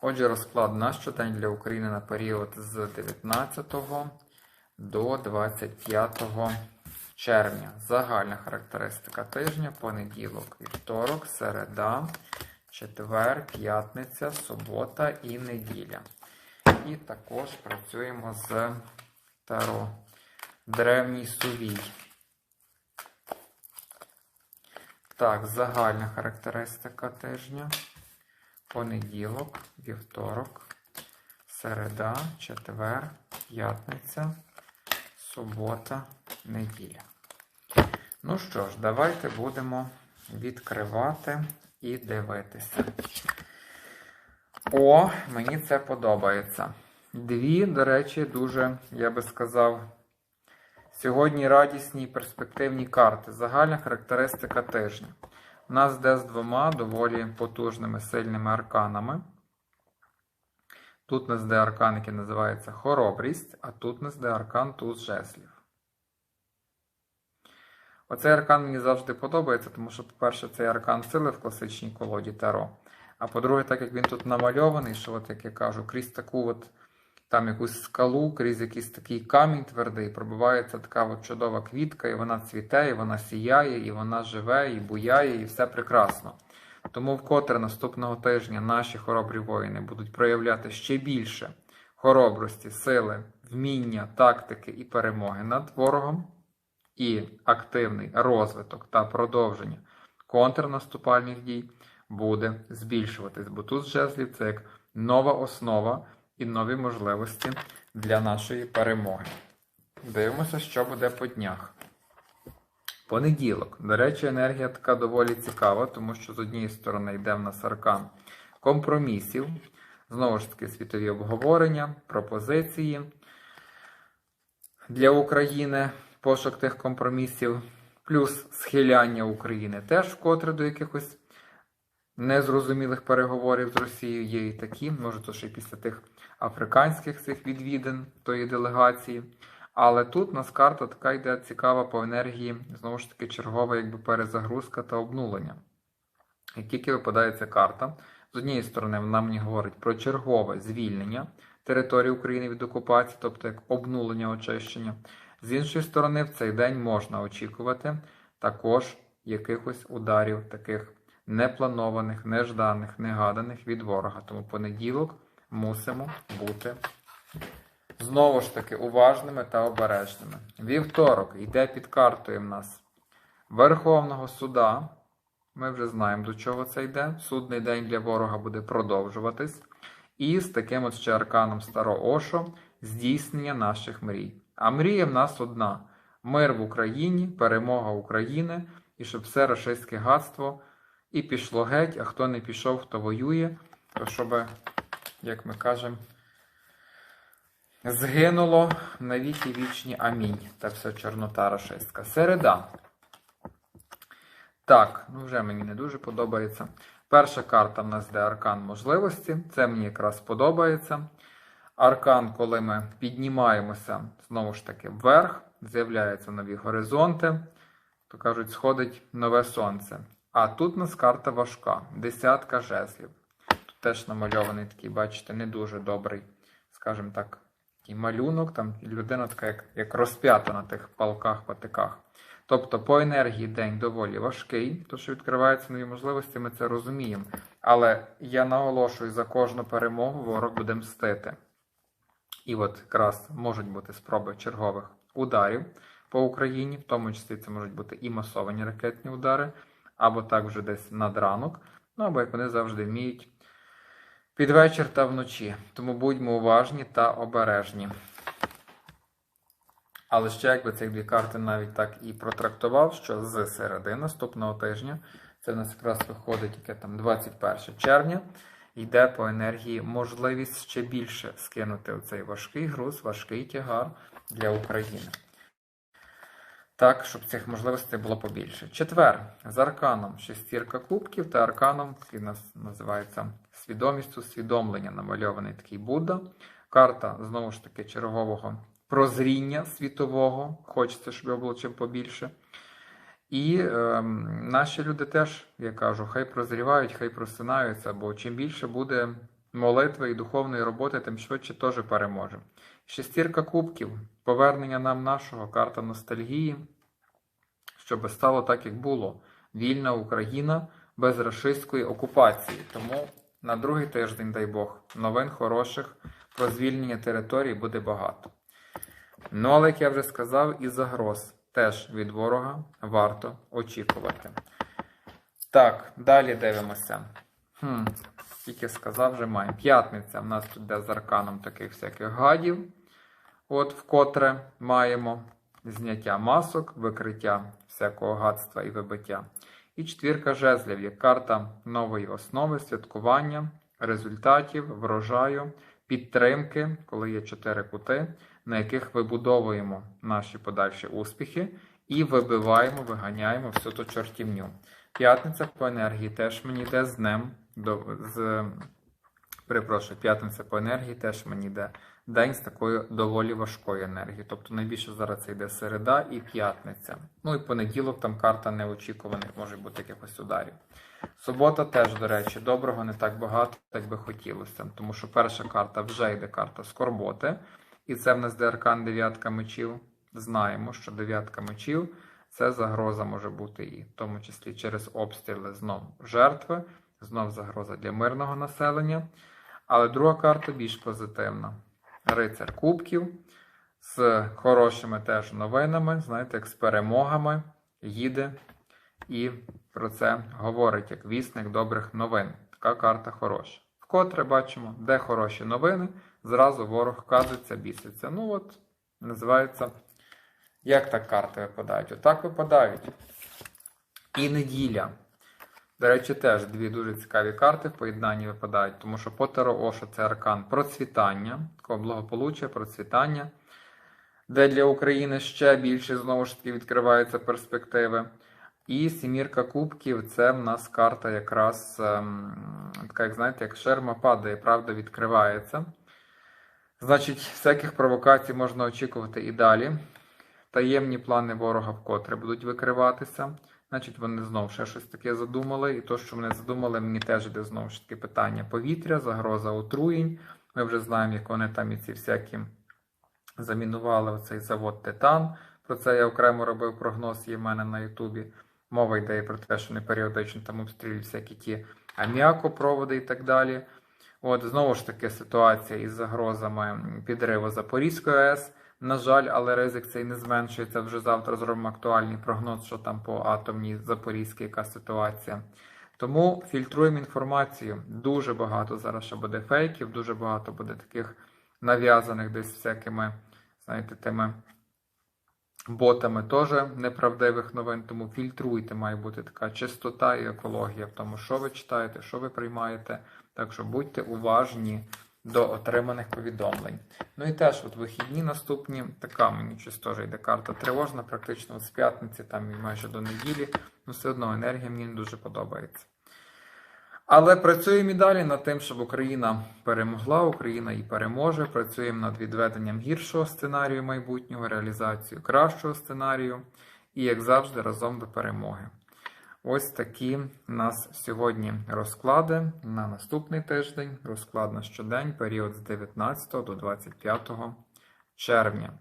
Отже, розклад на щодень для України на період з 19 до 25 червня. Загальна характеристика тижня, понеділок, вівторок, середа, четвер, п'ятниця, субота і неділя. І також працюємо з Таро. Древній сувій. Так, загальна характеристика тижня. Понеділок, вівторок, середа, четвер, п'ятниця, субота, неділя. Ну що ж, давайте будемо відкривати і дивитися. О, мені це подобається. Дві, до речі, дуже, я би сказав, сьогодні радісні і перспективні карти. Загальна характеристика тижня. Нас йде з двома доволі потужними сильними арканами. Тут нас йде аркан, який називається хоробрість, а тут нас йде аркан туз жеслів. Оцей аркан мені завжди подобається, тому що, по-перше, цей аркан сили в класичній колоді Таро. А по-друге, так як він тут намальований, що, от, як я кажу, крізь таку от там якусь скалу, крізь якийсь такий камінь твердий, пробивається така от чудова квітка, і вона цвіте, і вона сіяє, і вона живе, і буяє, і все прекрасно. Тому вкотре наступного тижня наші хоробрі воїни будуть проявляти ще більше хоробрості, сили, вміння, тактики і перемоги над ворогом, і активний розвиток та продовження контрнаступальних дій буде збільшуватись. Бо тут жезлів це як нова основа і нові можливості для нашої перемоги. Дивимося, що буде по днях. Понеділок. До речі, енергія така доволі цікава, тому що з однієї сторони йде в нас аркан компромісів, знову ж таки, світові обговорення, пропозиції для України, пошук тих компромісів, плюс схиляння України теж вкотре до якихось незрозумілих переговорів з Росією є і такі, може, то ще й після тих африканських цих відвідин тої делегації. Але тут у нас карта така йде цікава по енергії, знову ж таки, чергова якби перезагрузка та обнулення. Як тільки випадає ця карта, з однієї сторони, вона мені говорить про чергове звільнення території України від окупації, тобто як обнулення очищення. З іншої сторони, в цей день можна очікувати також якихось ударів, таких непланованих, нежданих, негаданих від ворога. Тому понеділок мусимо бути знову ж таки уважними та обережними. Вівторок йде під картою в нас Верховного суда. Ми вже знаємо, до чого це йде. Судний день для ворога буде продовжуватись. І з таким от ще арканом Старо Ошо здійснення наших мрій. А мрія в нас одна: мир в Україні, перемога України, і щоб все рашистське гадство і пішло геть, а хто не пішов, хто воює, то щоб, як ми кажемо, згинуло на віки вічні амінь. Та все чорнота рашистська. Середа. Так, ну вже мені не дуже подобається. Перша карта в нас йде аркан можливості. Це мені якраз подобається. Аркан, коли ми піднімаємося знову ж таки вверх, з'являються нові горизонти, то кажуть, сходить нове сонце. А тут у нас карта важка, десятка жезлів. Тут теж намальований такий, бачите, не дуже добрий, скажімо так, такий малюнок. Там людина така, як як розп'ята на тих палках-патиках. Тобто по енергії день доволі важкий, то що відкриваються нові можливості, ми це розуміємо. Але я наголошую, за кожну перемогу ворог буде мстити. І от якраз можуть бути спроби чергових ударів по Україні, в тому числі це можуть бути і масовані ракетні удари, або так вже десь над ранок, ну або як вони завжди вміють під вечір та вночі. Тому будьмо уважні та обережні. Але ще якби цих дві карти навіть так і протрактував, що з середи наступного тижня, це в нас якраз виходить яке там 21 червня, йде по енергії можливість ще більше скинути оцей важкий груз, важкий тягар для України. Так, щоб цих можливостей було побільше. Четвер з арканом шестірка кубків та арканом, який нас називається свідомість усвідомлення, намальований такий Будда. Карта, знову ж таки, чергового прозріння світового. Хочеться, щоб його було чим побільше. І е, наші люди теж, я кажу, хай прозрівають, хай просинаються, бо чим більше буде молитви і духовної роботи, тим швидше теж переможемо. Шестірка кубків, повернення нам нашого, карта ностальгії, щоб стало так, як було. Вільна Україна без рашистської окупації. Тому на другий тиждень, дай Бог, новин хороших про звільнення територій буде багато. Ну, але, як я вже сказав, і загроз теж від ворога варто очікувати. Так, далі дивимося. Хм, тільки сказав, вже маємо. П'ятниця. В нас тут де з арканом таких всяких гадів. От вкотре маємо зняття масок, викриття всякого гадства і вибиття. І четвірка жезлів є карта нової основи, святкування, результатів, врожаю, підтримки, коли є чотири кути, на яких вибудовуємо наші подальші успіхи і вибиваємо, виганяємо всю ту чортівню. П'ятниця по енергії теж мені йде з днем. З, перепрошую, п'ятниця по енергії теж мені йде день з такою доволі важкою енергією. Тобто найбільше зараз це йде середа і п'ятниця. Ну і понеділок там карта неочікуваних може бути якихось ударів. Субота теж, до речі, доброго не так багато, як би хотілося. Тому що перша карта вже йде карта скорботи. І це в нас де аркан дев'ятка мечів. Знаємо, що дев'ятка мечів це загроза може бути і в тому числі через обстріли знов жертви, знов загроза для мирного населення. Але друга карта більш позитивна. Рицар Кубків з хорошими теж новинами, знаєте, як з перемогами їде і про це говорить як вісник добрих новин. Така карта хороша. Вкотре бачимо, де хороші новини, зразу ворог казується, біситься. Ну от, називається, як так карти випадають? Отак випадають. І неділя. До речі, теж дві дуже цікаві карти в поєднанні випадають, тому що по Таро Оша це аркан процвітання, такого благополуччя, процвітання, де для України ще більше знову ж таки відкриваються перспективи. І сімірка кубків це в нас карта якраз ем, така, як знаєте, як шерма падає, правда відкривається. Значить, всяких провокацій можна очікувати і далі. Таємні плани ворога вкотре будуть викриватися. Значить, вони знову ще щось таке задумали. І то, що вони задумали, мені теж йде знову ж таки питання повітря, загроза отруєнь. Ми вже знаємо, як вони там і ці всякі замінували оцей завод Титан. Про це я окремо робив прогноз є в мене на Ютубі. Мова йде про те, що вони періодично там обстрілюють всякі ті аміакопроводи і так далі. От знову ж таки ситуація із загрозами підриву Запорізької АЕС. На жаль, але ризик цей не зменшується. Вже завтра зробимо актуальний прогноз, що там по атомній Запорізькій яка ситуація. Тому фільтруємо інформацію. Дуже багато зараз ще буде фейків, дуже багато буде таких нав'язаних десь всякими, знаєте, тими ботами теж неправдивих новин. Тому фільтруйте, має бути така чистота і екологія в тому, що ви читаєте, що ви приймаєте. Так що будьте уважні до отриманих повідомлень. Ну і теж от вихідні наступні, така мені щось теж йде карта тривожна, практично з п'ятниці, там і майже до неділі, ну все одно енергія мені дуже подобається. Але працюємо і далі над тим, щоб Україна перемогла, Україна і переможе. Працюємо над відведенням гіршого сценарію майбутнього, реалізацією кращого сценарію і, як завжди, разом до перемоги. Ось такі у нас сьогодні розклади на наступний тиждень. Розклад на щодень, період з 19 до 25 червня.